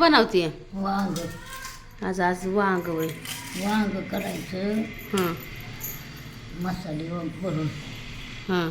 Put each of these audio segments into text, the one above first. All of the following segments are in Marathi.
बनवते वांग. आज आज वांग वय वांग करायचं. हां. मसाले भरून हां.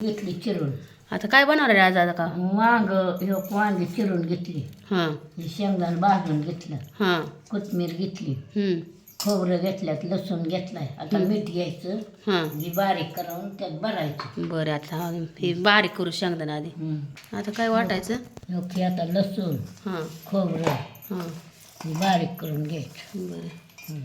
घेतली चिरून. आता काय बनवणार आहे आज आता का? वांग हे वांगी चिरून घेतली. हां. हे शेंगदाणा भाजून घेतलं. हां. कोथमीर घेतली. हम्म, खोबरं घेतल्यात लसूण घेतलाय. आता मीठ घ्यायचं. हां. ही बारीक करून त्यात भरायचं. बरं आता हा, हे बारीक करू शेंगदाणा आधी. हं. आता काय वाटायचं? हे की आता लसूण हां. खोबरं हां. हे बारीक करून घ्यायचं. बरं.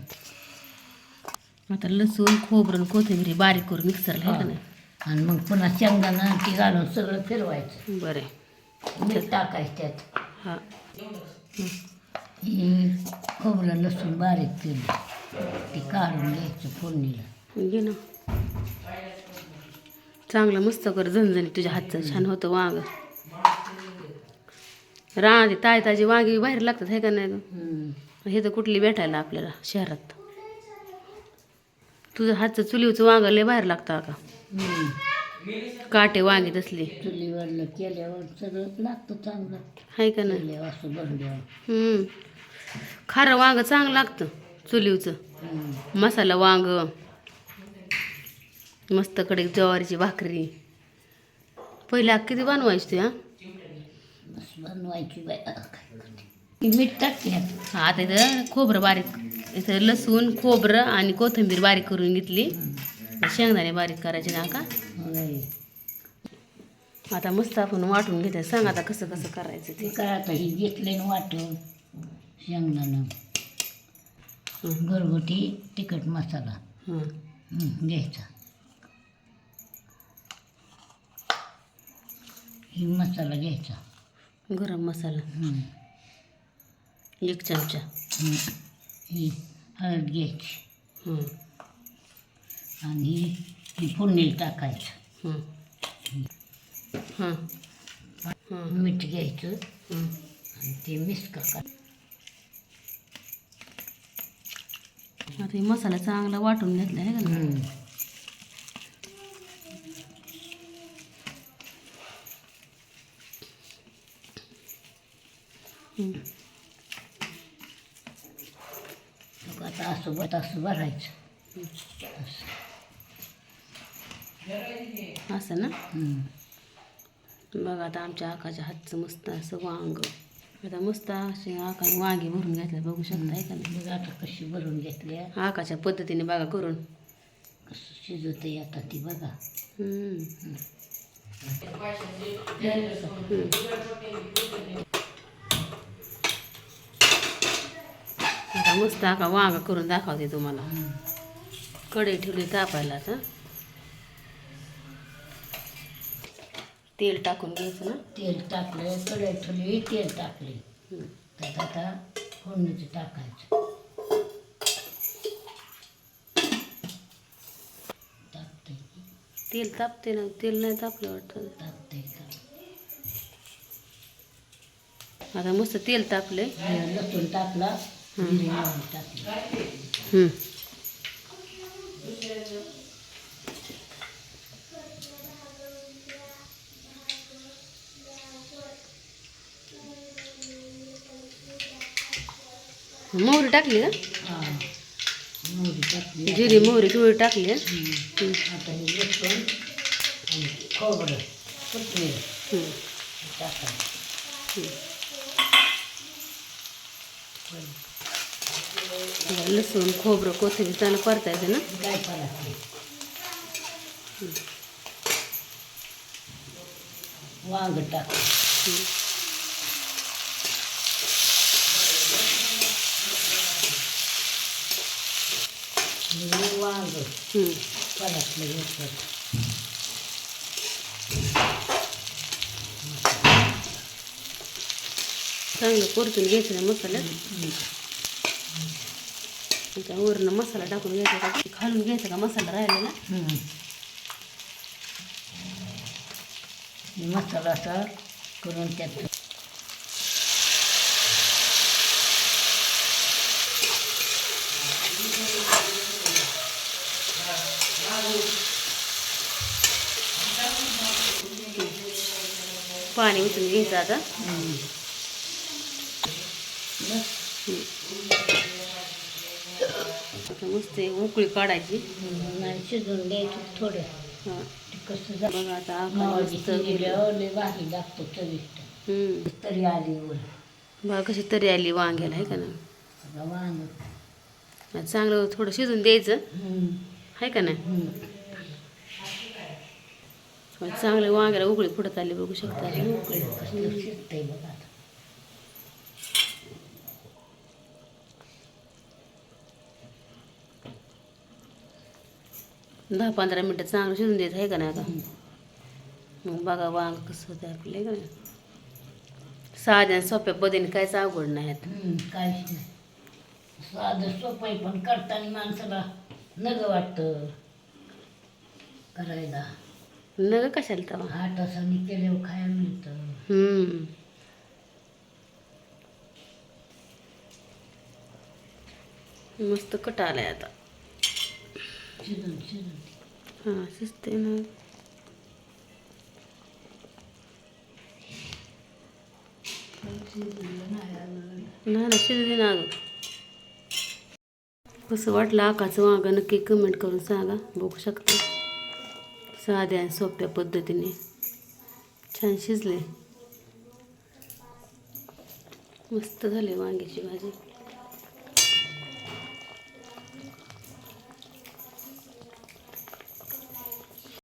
आता लसूण खोबरं आणि कोथिंबीर बारीक करू मिक्सरला का नाही. आणि मग पुन्हा शेंगदाणा आणि ती घालून सगळं फिरवायचं. बरं. मीठ टाकायचं त्यात. हां. ही खोबरं लसूण बारीक केली. ती काढून घ्यायचं फोडणीला. घे ना. चांगलं मस्त कर झणझणी तुझ्या हातचं. छान होतं वांग. राहते ताय ताजी वांगी बाहेर लागतात हे का नाही? हं. हे तर कुठली भेटायला आपल्याला शहरात. तुझं हातचं चुलीवचं वांग लय बाहेर लागतं का हं. काटे वांगी तसली. चुलीवरलं केल्यावर सगळं लागतं चांगलं. हाय का नाही केल्यावर असं भरल्यावर हम्म. खारं वांग चांगलं लागतं चुलीवचं. मसाला वांग मस्त कडे ज्वारीची भाकरी. पहिल्या किती बनवायची हा? बनवायची मीठ टाकते. हा, आता इथं खोबरं बारीक इथं लसूण खोबरं आणि कोथिंबीर बारीक करून घेतली. शेंगदाणे बारीक करायचे ना का. आता मस्त आपण वाटून घेते. सांग आता कसं कसं करायचं ते. काय आता ही घेतले ना वाटून. शेंगदाणं घरगुती तिखट मसाला घ्यायचा ही मसाला घ्यायचा गरम मसाला. एक चमचा हं. हळद घ्यायची हं. आणि ही फोडणीला टाकायचं हं. हं. हं. मीठ घ्यायचं हं. आणि ते मिक्स का आता हे मसाला चांगला वाटून घेतला आहे का आता असं भरायचं. असं ना. बघा आता आमच्या आकाच्या हातचं मस्त असं वांग. आता मस्त असे आकाने वांगे भरून घेतले बघू शकता का नाही आता कशी भरून घेतल्या. आकाच्या पद्धतीने बघा करून. कसं शिजवते आता ती बघा. हम्म. आता मस्त आका वांग करून दाखवते तुम्हाला. कढई ठेवली तापायला आता. तेल टाकून घ्यायचं ना? तेल टाकलं कढई ठेवली तेल टाकले. त्यात आता फोडणीचं टाकायचं. तेल तापते ना? तेल नाही तापलं वाटतं. टाकते आता मस्त तेल तापले लसूण टाकला टाकली. मोहरी टाकली का? हा मोहरी टाकली. जिरी मोहरी पिवळी टाकली. आता हे लसूण खोबरं कोथिंबीर. टाकायचं. लसूण खोबरं कोथिंबीर चांगलं परतायचं ना? काय करायचं वांग टाक हे वांग घेतलं चांगलं परतून घ्यायचं ना मसाल्यात त्यावरनं मसाला टाकून घ्यायचा का? खालून घ्यायचा का मसाला राहिला ना मसाला असा करून त्यात पाणी उचलून घ्यायचं आता. मस्त उकळी काढायची. शिजून द्यायचं थोडं हा. कसं आता मस्त भारी लागतो चविष्ट. तरी आली बघा कशी तरी आली वांग्याला आहे का ना? वांग. चांगलं थोडं शिजून द्यायचं. आहे का. मग चांगले वांग्याला उकळी फुटत आली बघू शकता दहा पंधरा मिनटं चांगलं शिजून द्यायचं आहे का नाही आता? मग बघा वांग कसं होतं आपले आहे का नाही? साध्या आणि सोप्या पद्धतीने काहीच अवघड नाही आहेत काय काहीच नाही. साधं सोपं आहे पण करताना माणसाला नग वाटतं करायला. न ग कशाला तवा आठ तासांनी केल्यावर खायला मिळतं. हम्म. मस्त कट आलाय आता. शिजून शिजून हां शिजते ना. शिजलं नाही ना शिजू दे ना अगं. कसं वाटलं आकाचं वांग नक्की कमेंट करून सांगा बघू शकता. साध्या आणि सोप्या पद्धतीने. छान शिजले. मस्त झाले वांग्याची भाजी.